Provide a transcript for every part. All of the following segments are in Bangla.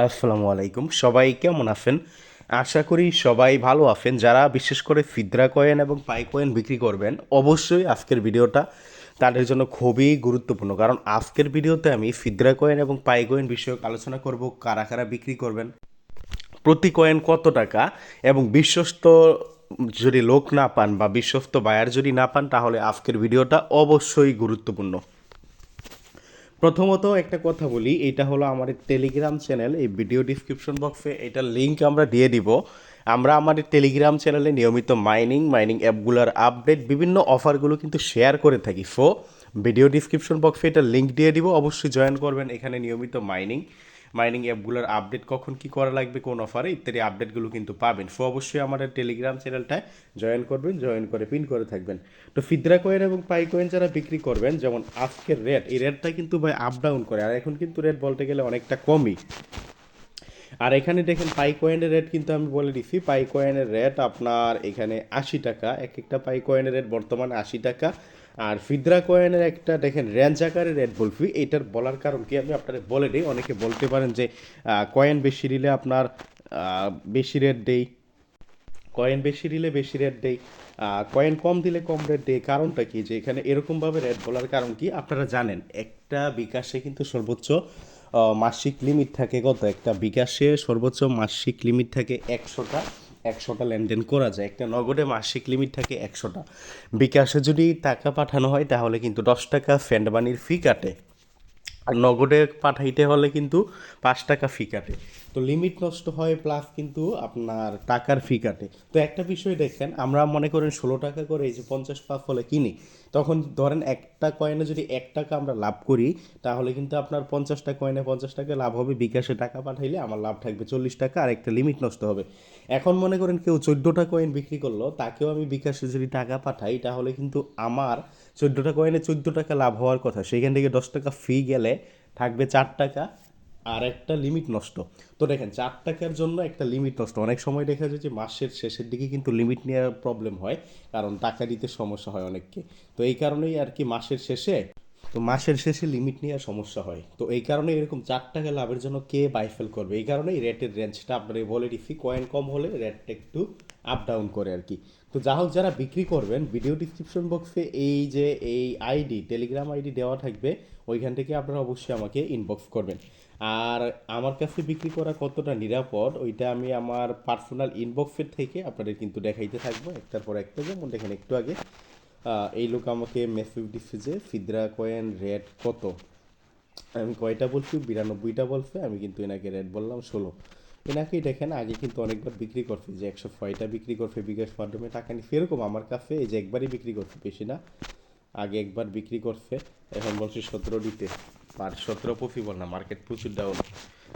আসসালামু আলাইকুম। সবাই কেমন আছেন? আশা করি সবাই ভালো আছেন। যারা বিশেষ করে ফিদ্রা কয়েন এবং পাই কয়েন বিক্রি করবেন, অবশ্যই আজকের ভিডিওটা তাদের জন্য খুবই গুরুত্বপূর্ণ। কারণ আজকের ভিডিওতে আমি ফিদ্রা কয়েন এবং পাই কয়েন বিষয়ক আলোচনা করব, কারা কারা বিক্রি করবেন, প্রতি কয়েন কত টাকা এবং বিশ্বস্ত যদি লোক না পান বা বিশ্বস্ত বায়ার যদি না পান, তাহলে আজকের ভিডিওটা অবশ্যই গুরুত্বপূর্ণ। প্রথমত একটা কথা বলি, এটা হলো আমাদের টেলিগ্রাম চ্যানেল এই ভিডিও ডিসক্রিপশন বক্সে এটা লিঙ্ক আমরা দিয়ে দিব। আমরা আমাদের টেলিগ্রাম চ্যানেলে নিয়মিত মাইনিং মাইনিং অ্যাপগুলোর আপডেট বিভিন্ন অফারগুলো কিন্তু শেয়ার করে থাকি। সো ভিডিও ডিসক্রিপশন বক্সে এটা লিঙ্ক দিয়ে দিব, অবশ্যই জয়েন করবেন এখানে নিয়মিত মাইনিং মাইনিং অ্যাপগুলোর আপডেট কখন কি করা লাগবে, কোন অফারে ইত্যাদি আপডেটগুলো কিন্তু পাবেন। সো অবশ্যই আমাদের টেলিগ্রাম চ্যানেলটায় জয়েন করবেন জয়েন করে পিন করে থাকবেন। তো ফিদ্রা কয়েন এবং পাই কয়েন যারা বিক্রি করবেন, যেমন আজকের রেট এই রেটটা কিন্তু ভাই আপ ডাউন করে, আর এখন কিন্তু রেট বলতে গেলে অনেকটা কমই। আর এখানে দেখেন পাই কয়েনের রেট কিন্তু আমি বলে দিচ্ছি পাই কয়েনের রেট আপনার এখানে আশি টাকা, এক একটা পাই কয়েনের রেট বর্তমানে আশি টাকা। আর ফিদ্রা কয়েনের একটা, দেখেন রেঞ্জ আকারের রেট বলছি এটার বলার কারণ কি আমি আপনাদের বলে দিই, অনেকে বলতে পারেন যে কয়েন বেশি দিলে আপনার বেশি রেট দেই। কয়েন বেশি দিলে বেশি রেট দেই। কয়েন কম দিলে কম রেট দেই, কারণটা কি? যে এখানে এরকমভাবে রেট বলার কারণ কি? আপনারা জানেন, একটা বিকাশে কিন্তু সর্বোচ্চ মাসিক লিমিট থাকে কত? একটা বিকাশে সর্বোচ্চ মাসিক লিমিট থাকে একশোটা। একশোটা লেনদেন করা যায়। একটা নগদে মাসিক লিমিট থাকে একশোটা। বিকাশে যদি টাকা পাঠানো হয়, তাহলে কিন্তু দশ টাকা ফ্যান্ডবানির ফি কাটে। আর নগদে পাঠাইতে হলে কিন্তু পাঁচ টাকা ফি কাটে। তো লিমিট নষ্ট হয় প্লাস কিন্তু আপনার টাকার ফি কাটে। তো একটা বিষয় দেখেন, আমরা মনে করেন ষোলো টাকা করে এই যে পঞ্চাশ পাক হলে কিনি, তখন ধরেন একটা কয়েনে যদি এক টাকা আমরা লাভ করি, তাহলে কিন্তু আপনার পঞ্চাশটা কয়েনে পঞ্চাশ টাকা লাভ হবে। বিকাশে টাকা পাঠাইলে আমার লাভ থাকবে চল্লিশ টাকা, আর একটা লিমিট নষ্ট হবে। এখন মনে করেন কেউ চোদ্দোটা কয়েন বিক্রি করল, তাকেও আমি বিকাশে যদি টাকা পাঠাই, তাহলে কিন্তু আমার চোদ্দোটা কয়েনে চোদ্দ টাকা লাভ হওয়ার কথা। সেখান থেকে দশ টাকা ফি গেলে থাকবে চার টাকা আর একটা লিমিট নষ্ট। তো দেখেন, চার টাকার জন্য একটা লিমিট নষ্ট। অনেক সময় দেখা যায় যে মাসের শেষের দিকে কিন্তু লিমিট নেওয়ার প্রবলেম হয়, কারণ টাকা দিতে সমস্যা হয় অনেককে। তো এই কারণেই আর কি মাসের শেষে, তো মাসের শেষে লিমিট নেওয়ার সমস্যা হয়। তো এই কারণে এরকম চার টাকা লাভের জন্য কে বাইফেল করবে? এই কারণেই রেটের রেঞ্জটা আপনার বলে দিচ্ছি কয়েন কম হলে রেটটা একটু আপ ডাউন করে আর কি। তো যা হোক, যারা বিক্রি করবেন ভিডিও ডিসক্রিপশন বক্সে এই যে এই আইডি টেলিগ্রাম আইডি দেওয়া থাকবে, ওইখান থেকে আপনারা অবশ্যই আমাকে ইনবক্স করবেন। আর আমার কাছে বিক্রি করা কতটা নিরাপদ, ওইটা আমি আমার পার্সোনাল ইনবক্সের থেকে আপনাদের কিন্তু দেখাইতে থাকব। একটার পর একটা যেমন দেখেন, একটু আগে এই লোক আমাকে মেসেজ দিচ্ছে যে ফিদ্রা কয়েন রেট কত? আমি কয়টা বলছি? বিরানব্বইটা বলছে, আমি কিন্তু এনাকে রেট বললাম ষোলো। এনাকেই দেখেন, আগে কিন্তু অনেকবার বিক্রি করছে, যে একশো ছয়টা বিক্রি করছে বিকাশ মাধ্যমে টাকা নিয়ে। সেরকম আমার কাছে এই যে একবারই বিক্রি করছে বেশি না, আগে একবার বিক্রি করছে, এখন বলছে সতেরো দিতে। আর সতেরো পসিবল না মার্কেট প্রচুর ডাউন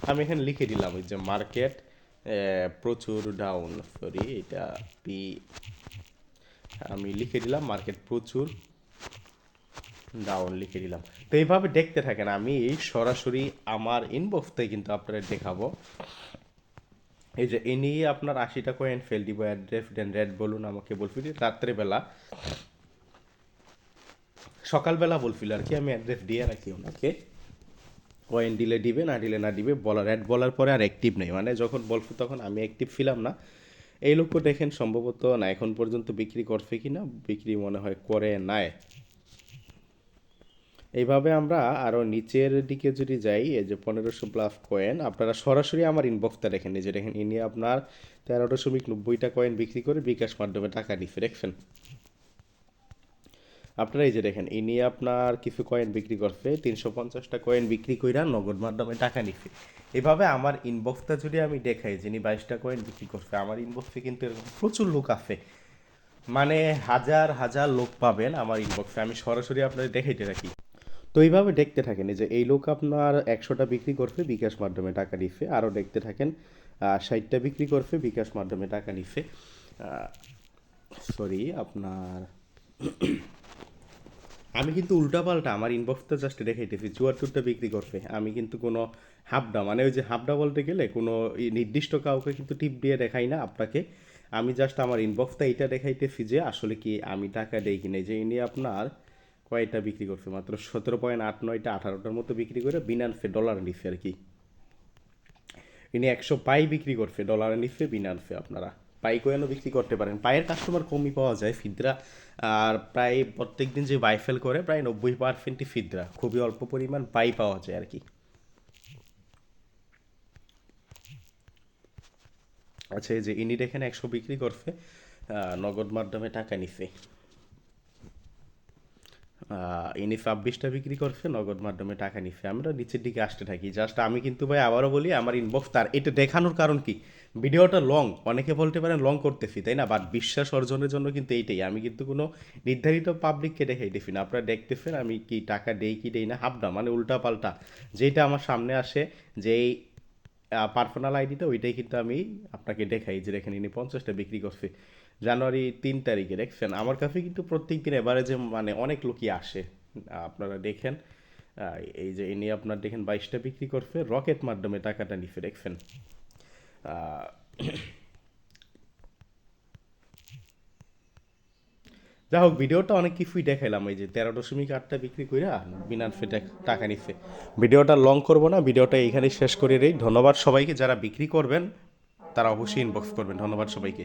আমি এখানে লিখে দিলাম ওই যে মার্কেট প্রচুর ডাউন সরি এটা পি আমি লিখে দিলাম মার্কেট প্রচুর ডাউন লিখে দিলাম। তো এইভাবে দেখতে থাকেন, আমি সরাসরি আমার ইনবক্সতে কিন্তু আপনাদের দেখাবো। এই যে এ নিয়ে আপনার আশিটা কয়েন ফেল দিব অ্যাড্রেস দেন রেড বলুন, আমাকে বলছিল রাত্রেবেলা, সকালবেলা বলছিল আর কি, আমি অ্যাড্রেস দিয়ে রাখি ওনাকে। কয়েন দিলে দিবে, না দিলে না দিবে, বলার অ্যাড বলার পরে আর অ্যাক্টিভ নেই। মানে যখন বলছো তখন আমি অ্যাক্টিভ ছিলাম না। এই লোকও দেখেন সম্ভবত না, এখন পর্যন্ত বিক্রি করছে কি না বিক্রি মনে হয় করে নাই। এইভাবে আমরা আরও নিচের দিকে যদি যাই, এই যে পনেরোশো প্লাস কয়েন আপনারা সরাসরি আমার ইনবক্সটা দেখেন। এই যে দেখেন ইনি আপনার তেরো দশমিক নব্বইটা কয়েন বিক্রি করে বিকাশ মাধ্যমে টাকা দিচ্ছে দেখছেন আপনারা এই যে দেখেন ইনি আপনার কিছু কয়েন বিক্রি করছে, তিনশো পঞ্চাশটা কয়েন বিক্রি কইরা নগদ মাধ্যমে টাকা নিচ্ছে এভাবে আমার ইনবক্সটা যদি আমি দেখাই, যিনি বাইশটা কয়েন বিক্রি করছে, আমার ইনবক্সে কিন্তু এরকম প্রচুর লোক আছে। মানে হাজার হাজার লোক পাবেন আমার ইনবক্সে আমি সরাসরি আপনাদের দেখাইতে রাখি। তো এইভাবে দেখতে থাকেন যে এই লোক আপনার একশোটা বিক্রি করছে, বিকাশ মাধ্যমে টাকা নিফে আরও দেখতে থাকেন ষাটটা বিক্রি করছে, বিকাশ মাধ্যমে টাকা নিফে সরি আপনার আমি কিন্তু উল্টাপাল্টা আমার ইনবক্সটা জাস্ট দেখাইতেছি, চুয়াত্তরটা বিক্রি করছে। আমি কিন্তু কোনো হাফডা মানে ওই যে হাফডা বলতে গেলে কোনো নির্দিষ্ট কাউকে কিন্তু টিপ দিয়ে দেখাই না আপনাকে। আমি জাস্ট আমার ইনবক্সটা এটা দেখাইতেছি যে আসলে কি আমি টাকা দেই কিনা। যে ইনি আপনার কয়টা বিক্রি করছে? মাত্র সতেরো পয়েন্ট আট নয়টা আঠারোটার মতো বিক্রি করে বিনান্সে ডলার নিচ্ছে আর কি। ইনি একশো পাই বিক্রি করছে ডলারে নিচ্ছে বিনান্সে আপনারা। পাই কোয়েনও বিক্রি করতে পারেন। পায়ের কাস্টমার কমই পাওয়া যায়, ফিদরা। আর প্রায় প্রত্যেক দিন যে বাইফেল করে, প্রায় নব্বই পার্সেন্টই ফিদরা। খুবই অল্প পরিমাণ পাই পাওয়া যায় আর কি। আচ্ছা এই যে ইনি এখানে একশো বিক্রি করছে নগদ মাধ্যমে টাকা নিছে। ইনি ছাব্বিশটা বিক্রি করছে, নগদ মাধ্যমে টাকা নিচ্ছে আমরা নিচের দিকে আসতে থাকি। জাস্ট আমি কিন্তু ভাই আবারও বলি, আমার ইনবক্স তার এটা দেখানোর কারণ কি? ভিডিওটা লং অনেকে বলতে পারেন লং করতেছি, তাই না? বাট বিশ্বাস অর্জনের জন্য কিন্তু এইটাই। আমি কিন্তু কোনো নির্ধারিত পাবলিককে দেখাই দেখাইতেছি না। আপনারা দেখতেছেন আমি কি টাকা দেই কি দেই না হাবডা মানে উল্টা পাল্টা যেটা আমার সামনে আসে যেই পার্সোনাল আইডিটা ওইটাই কিন্তু আমি আপনাকে দেখাই যে দেখেন ইনি পঞ্চাশটা বিক্রি করছে। জানুয়ারি তিন তারিখে দেখছেন? আমার কাছে কিন্তু প্রত্যেক দিন এভারেজে মানে অনেক লোকই আসে। আপনারা দেখেন এই যে ইনি আপনার দেখেন বাইশটা বিক্রি করছে, রকেট মাধ্যমে টাকাটা নিছে, দেখছেন? যাই হোক ভিডিওটা অনেক কিছুই দেখাইলাম, এই যে তেরো দশমিক আটটা বিক্রি করে বিনার ফেটে টাকা নিচ্ছে ভিডিওটা লং করব না, ভিডিওটা এইখানেই শেষ করে রেই ধন্যবাদ সবাইকে, যারা বিক্রি করবেন, তারা অবশ্যই ইনবক্স করবেন। ধন্যবাদ সবাইকে।